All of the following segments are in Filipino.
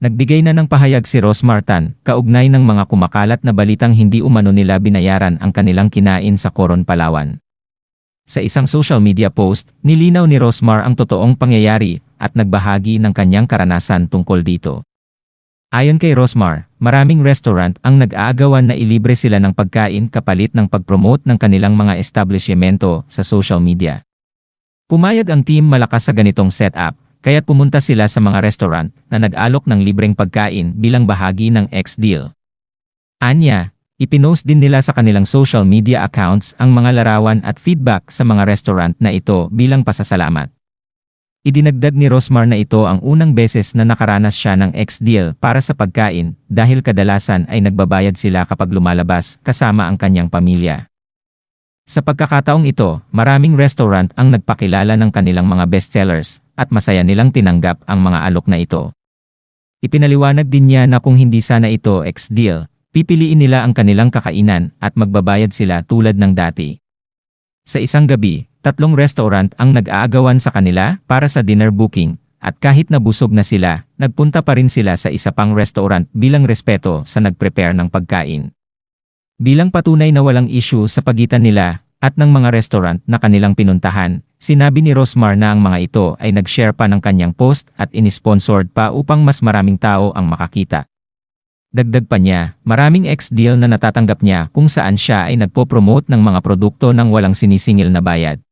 Nagbigay na ng pahayag si Rosmar Tan, kaugnay ng mga kumakalat na balitang hindi umano nila binayaran ang kanilang kinain sa Coron, Palawan. Sa isang social media post, nilinaw ni Rosmar ang totoong pangyayari at nagbahagi ng kanyang karanasan tungkol dito. Ayon kay Rosmar, maraming restaurant ang nag-aagawan na ilibre sila ng pagkain kapalit ng pag-promote ng kanilang mga establishmento sa social media. Pumayag ang team malakas sa ganitong setup, kaya't pumunta sila sa mga restaurant na nag-alok ng libreng pagkain bilang bahagi ng X-Deal. Anya, ipinost din nila sa kanilang social media accounts ang mga larawan at feedback sa mga restaurant na ito bilang pasasalamat. Idinagdag ni Rosmar na ito ang unang beses na nakaranas siya ng X-Deal para sa pagkain dahil kadalasan ay nagbabayad sila kapag lumalabas kasama ang kanyang pamilya. Sa pagkakataong ito, maraming restaurant ang nagpakilala ng kanilang mga bestsellers at masaya nilang tinanggap ang mga alok na ito. Ipinaliwanag din niya na kung hindi sana ito ex-deal, pipiliin nila ang kanilang kakainan at magbabayad sila tulad ng dati. Sa isang gabi, tatlong restaurant ang nag-aagawan sa kanila para sa dinner booking at kahit nabusog na sila, nagpunta pa rin sila sa isa pang restaurant bilang respeto sa nag-prepare ng pagkain. Bilang patunay na walang issue sa pagitan nila at ng mga restaurant na kanilang pinuntahan, sinabi ni Rosmar na ang mga ito ay nag-share pa ng kanyang post at inisponsored pa upang mas maraming tao ang makakita. Dagdag pa niya, maraming ex-deal na natatanggap niya kung saan siya ay nagpo-promote ng mga produkto ng walang sinisingil na bayad.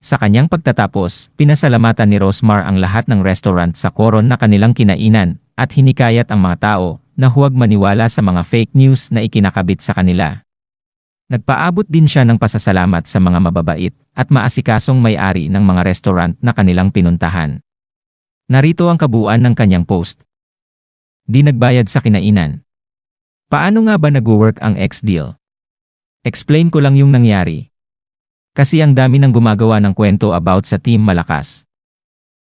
Sa kanyang pagtatapos, pinasalamatan ni Rosmar ang lahat ng restaurant sa koron na kanilang kinainan at hinikayat ang mga tao na huwag maniwala sa mga fake news na ikinakabit sa kanila. Nagpaabot din siya ng pasasalamat sa mga mababait at maasikasong may-ari ng mga restaurant na kanilang pinuntahan. Narito ang kabuuan ng kanyang post. Di nagbayad sa kinainan. Paano nga ba nag-work ang X-Deal? Explain ko lang yung nangyari. Kasi ang dami nang gumagawa ng kwento about sa Team Malakas.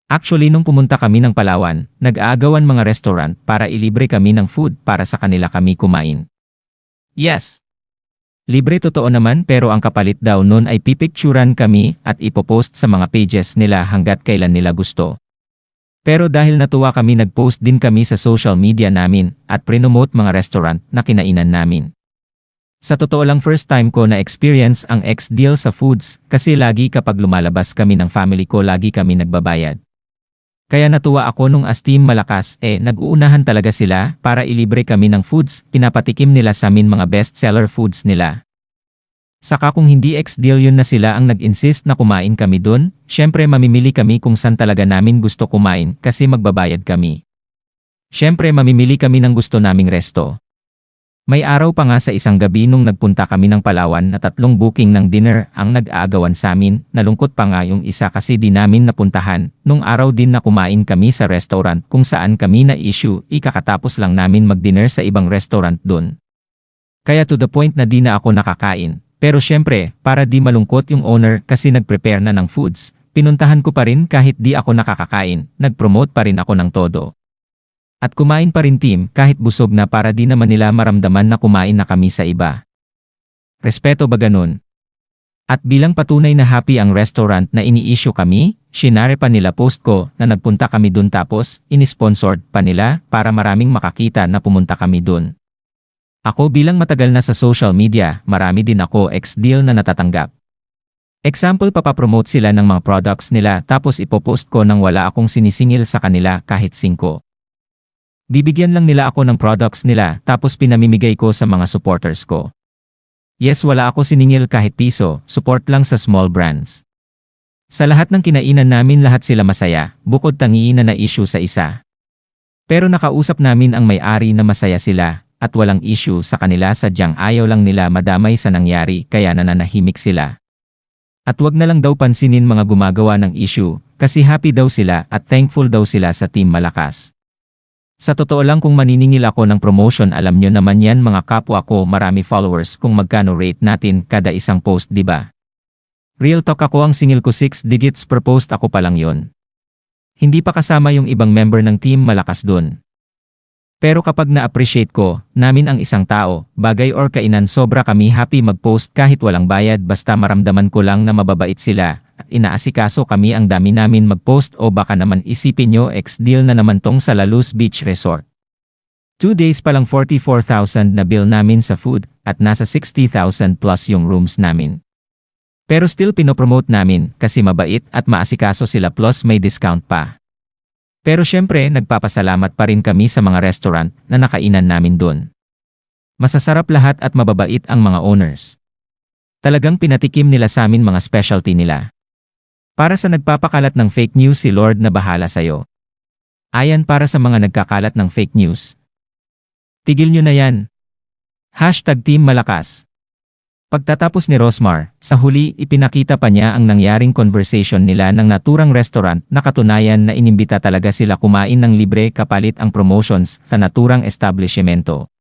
Actually nung pumunta kami ng Palawan, nag-aagawan mga restaurant para ilibre kami ng food para sa kanila kami kumain. Yes. Libre totoo naman pero ang kapalit daw nun ay pipicturan kami at ipopost sa mga pages nila hanggat kailan nila gusto. Pero dahil natuwa kami nag-post din kami sa social media namin at prenomote mga restaurant na kinainan namin. Sa totoo lang first time ko na experience ang X-Deal sa foods kasi lagi kapag lumalabas kami ng family ko lagi kami nagbabayad. Kaya natuwa ako nung as team malakas eh nag-uunahan talaga sila para ilibre kami ng foods, pinapatikim nila sa amin mga best-seller foods nila. Saka kung hindi ex-deal yun na sila ang nag-insist na kumain kami dun, syempre mamimili kami kung saan talaga namin gusto kumain kasi magbabayad kami. Syempre mamimili kami ng gusto naming resto. May araw pa nga sa isang gabi nung nagpunta kami ng Palawan na tatlong booking ng dinner ang nag-aagawan sa amin, nalungkot pa nga yung isa kasi di namin napuntahan, nung araw din na kumain kami sa restaurant kung saan kami na issue, ikakatapos lang namin mag-dinner sa ibang restaurant dun. Kaya to the point na di na ako nakakain, pero syempre, para di malungkot yung owner kasi nag-prepare na ng foods, pinuntahan ko pa rin kahit di ako nakakakain, nag-promote pa rin ako ng todo. At kumain pa rin team kahit busog na para di naman nila maramdaman na kumain na kami sa iba. Respeto ba ganun? At bilang patunay na happy ang restaurant na ini-issue kami, shinare pa nila post ko na nagpunta kami dun tapos inisponsored pa nila para maraming makakita na pumunta kami dun. Ako bilang matagal na sa social media, marami din ako ex-deal na natatanggap. Example papapromote sila ng mga products nila tapos ipopost ko nang wala akong sinisingil sa kanila kahit singko. Bibigyan lang nila ako ng products nila tapos pinamimigay ko sa mga supporters ko. Yes wala ako siningil kahit piso, support lang sa small brands. Sa lahat ng kinainan namin lahat sila masaya, bukod tangiin na na-issue sa isa. Pero nakausap namin ang may-ari na masaya sila, at walang issue sa kanila sadyang ayaw lang nila madamay sa nangyari kaya nananahimik sila. At wag na lang daw pansinin mga gumagawa ng issue, kasi happy daw sila at thankful daw sila sa Team Malakas. Sa totoo lang kung maniningil ako ng promotion alam nyo naman yan mga kapwa ko marami followers kung magkano rate natin kada isang post ba? Real talk ako ang singil ko 6 digits per post ako pa lang yon. Hindi pa kasama yung ibang member ng team malakas dun. Pero kapag na-appreciate ko, namin ang isang tao, bagay or kainan sobra kami happy mag-post kahit walang bayad basta maramdaman ko lang na mababait sila, inaasikaso kami ang dami namin mag-post o baka naman isipin nyo ex-deal na naman tong sa La Luz Beach Resort. Two days pa lang 44,000 na bill namin sa food at nasa 60,000 plus yung rooms namin. Pero still pinopromote namin kasi mabait at maasikaso sila plus may discount pa. Pero syempre nagpapasalamat pa rin kami sa mga restaurant na nakainan namin dun. Masasarap lahat at mababait ang mga owners. Talagang pinatikim nila sa amin mga specialty nila. Para sa nagpapakalat ng fake news si Lord na bahala sayo. Ayan para sa mga nagkakalat ng fake news. Tigil nyo na yan. Hashtag Team Malakas. Pagtatapos ni Rosmar, sa huli ipinakita pa niya ang nangyaring conversation nila ng naturang restaurant na katunayan na inimbita talaga sila kumain ng libre kapalit ang promotions sa naturang establishmento.